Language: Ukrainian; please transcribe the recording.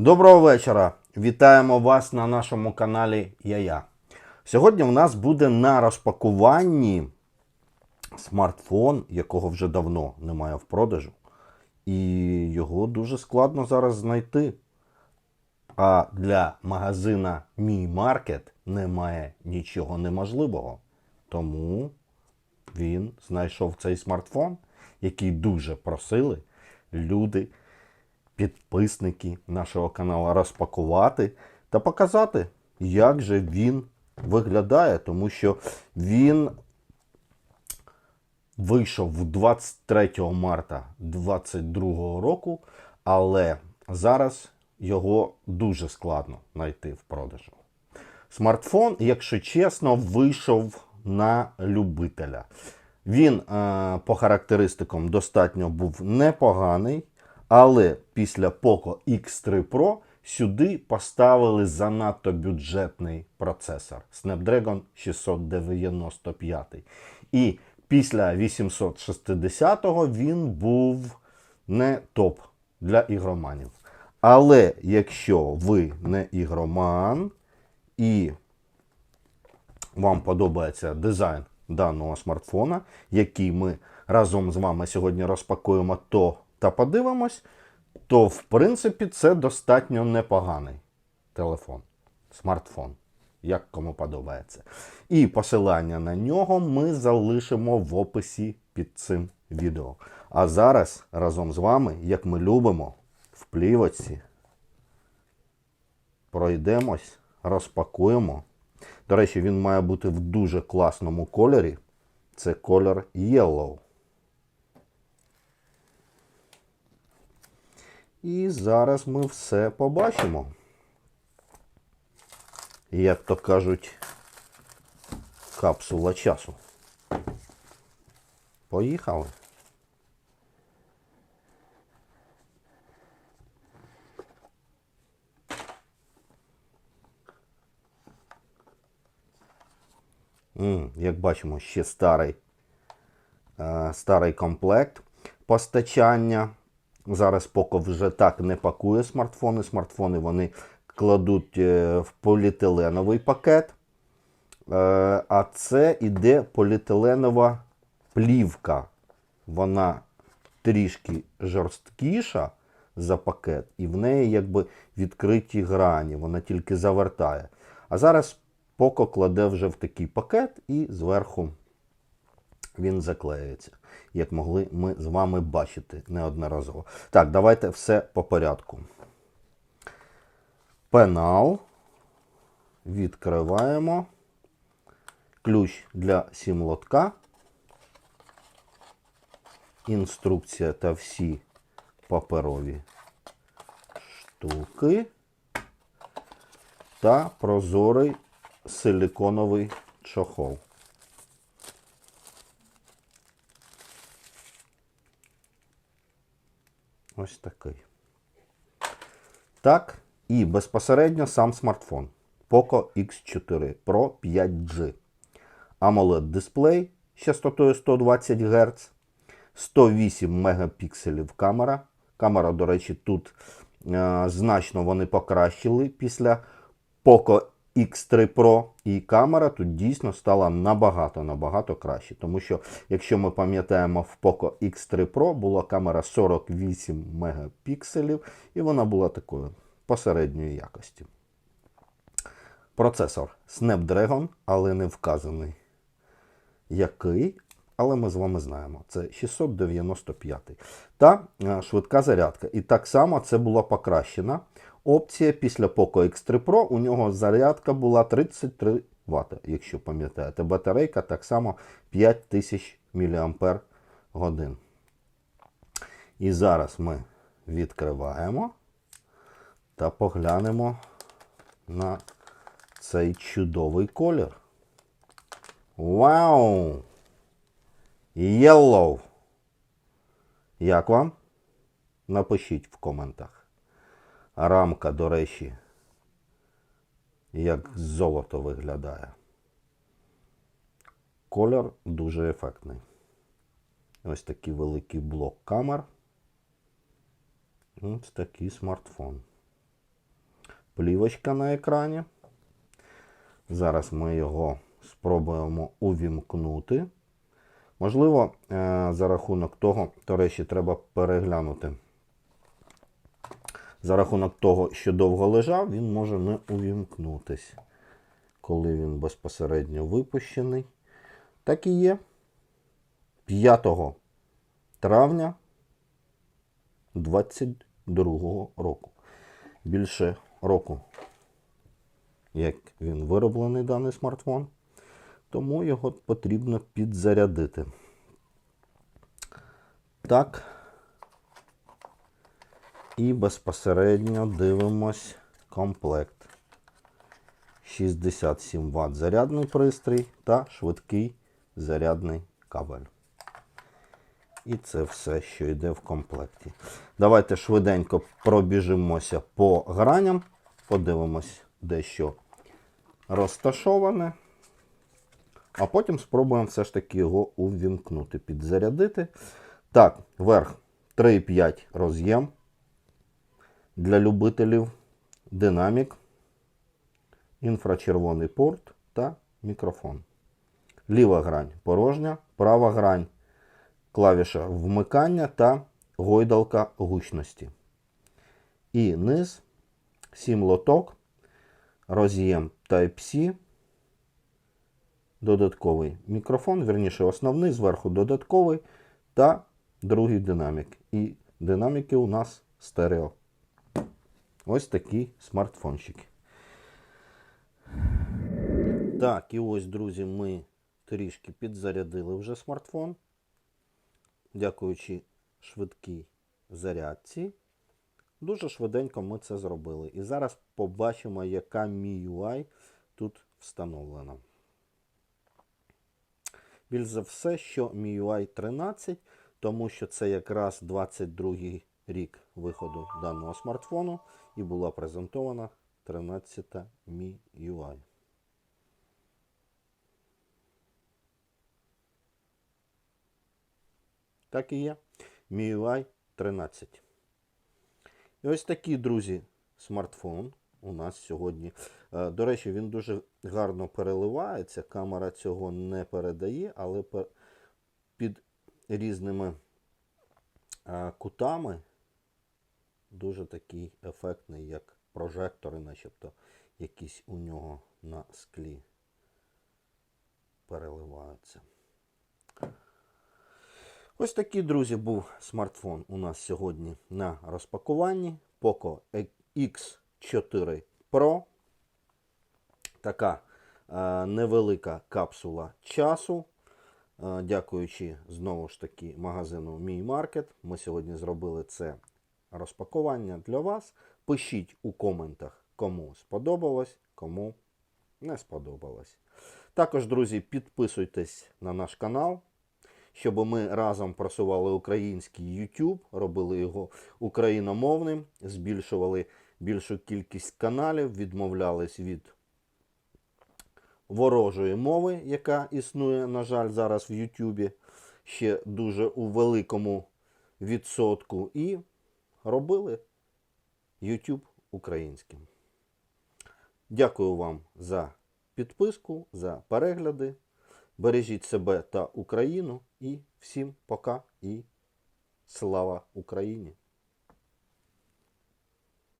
Доброго вечора! Вітаємо вас на нашому каналі Я-Я. Сьогодні в нас буде на розпакуванні смартфон, якого вже давно немає в продажу. І його дуже складно зараз знайти. А для магазина Мій Маркет немає нічого неможливого. Тому він знайшов цей смартфон, який дуже просили люди, підписники нашого каналу розпакувати та показати, як же він виглядає, тому що він вийшов 23 марта 2022 року, але зараз його дуже складно знайти в продажу. Смартфон, якщо чесно, вийшов на любителя. Він е, по характеристикам достатньо був непоганий, але після Poco X3 Pro сюди поставили занадто бюджетний процесор Snapdragon 695. І після 860-го він був не топ для ігроманів. Але якщо ви не ігроман і вам подобається дизайн даного смартфона, який ми разом з вами сьогодні розпакуємо то та подивимось, то в принципі це достатньо непоганий телефон, смартфон, як кому подобається. І посилання на нього ми залишимо в описі під цим відео. А зараз разом з вами, як ми любимо, в плівочці пройдемось, розпакуємо. До речі, він має бути в дуже класному кольорі. Це колір Yellow. І зараз ми все побачимо. Як то кажуть, капсула часу. Поїхали. Як бачимо, ще старий, е, старий комплект постачання. Зараз поки вже так не пакує смартфони. Смартфони вони кладуть е, в поліетиленовий пакет. Е, А це іде поліетиленова плівка. Вона трішки жорсткіша за пакет, і в неї якби відкриті грані, вона тільки завертає. А зараз Поко кладе вже в такий пакет і зверху він заклеюється, як могли ми з вами бачити неодноразово. Так, давайте все по порядку. Пенал. Відкриваємо. Ключ для сім-лотка. Інструкція та всі паперові штуки. Та прозорий силиконовий чохол. Ось такий. Так, і безпосередньо сам смартфон Poco X4 Pro 5G. AMOLED дисплей з частотою 120 Гц, 108 мегапікселів камера. Камера, до речі, тут е, значно вони покращили після Poco X3 Pro і камера тут дійсно стала набагато-набагато краще. Тому що, якщо ми пам'ятаємо, в Poco X3 Pro була камера 48 мегапікселів, і вона була такою посередньої якості. Процесор Snapdragon, але не вказаний який, але ми з вами знаємо. Це 695. Та е, швидка зарядка. І так само це була покращена опція після Poco X3 Pro. У нього зарядка була 33 Вт, якщо пам'ятаєте. Батарейка так само 5000 мАч. І зараз ми відкриваємо та поглянемо на цей чудовий колір. Вау! Yellow! Як вам? Напишіть в коментах. Рамка, до речі, як золото виглядає. Колір дуже ефектний. Ось такий великий блок камер. Ось такий смартфон. плівочка на екрані. Зараз ми його спробуємо увімкнути. Можливо, е, за рахунок того, до речі, треба переглянути. За рахунок того, що довго лежав, він може не увімкнутись, коли він безпосередньо випущений. Так і є. 5 травня 2022 року. Більше року, як він вироблений даний смартфон, тому його потрібно підзарядити. Так. І безпосередньо дивимось комплект. 67 Вт зарядний пристрій та швидкий зарядний кабель. І це все, що йде в комплекті. Давайте швиденько пробіжимося по граням, подивимось, де що розташоване. А потім спробуємо все ж таки його увімкнути, підзарядити. Так, верх 3,5 роз'єм для любителів, динамік, інфрачервоний порт та мікрофон. Ліва грань порожня, права грань клавіша вмикання та гойдалка гучності. І низ 7 лоток, роз'єм Type-C, додатковий мікрофон, верніше основний, зверху додатковий та другий динамік. І динаміки у нас стерео. Ось такі смартфончики. Так, і ось, друзі, ми трішки підзарядили вже смартфон. Дякуючи швидкій зарядці. Дуже швиденько ми це зробили. І зараз побачимо, яка MIUI тут встановлена. Більш за все, що MIUI 13, тому що це якраз 22 рік виходу даного смартфону і була презентована 13 MIUI. Так і є. MIUI 13. І ось такий, друзі, смартфон у нас сьогодні. Е, До речі, він дуже гарно переливається. Камера цього не передає, але під різними е, кутами дуже такий ефектний, як прожектори, начебто якісь у нього на склі переливаються. Ось такий, друзі, був смартфон у нас сьогодні на розпакуванні. Poco X4 Pro. Така е, невелика капсула часу. Е, дякуючи знову ж таки магазину Мій Маркет. Ми сьогодні зробили це розпакування для вас. Пишіть у коментах, кому сподобалось, кому не сподобалось. Також, друзі, підписуйтесь на наш канал щоб ми разом просували український YouTube, робили його україномовним, збільшували більшу кількість каналів, відмовлялись від ворожої мови, яка існує, на жаль, зараз в YouTube, ще дуже у великому відсотку, і робили YouTube українським. Дякую вам за підписку, за перегляди. Бережіть себе та Україну і всім пока і слава Україні!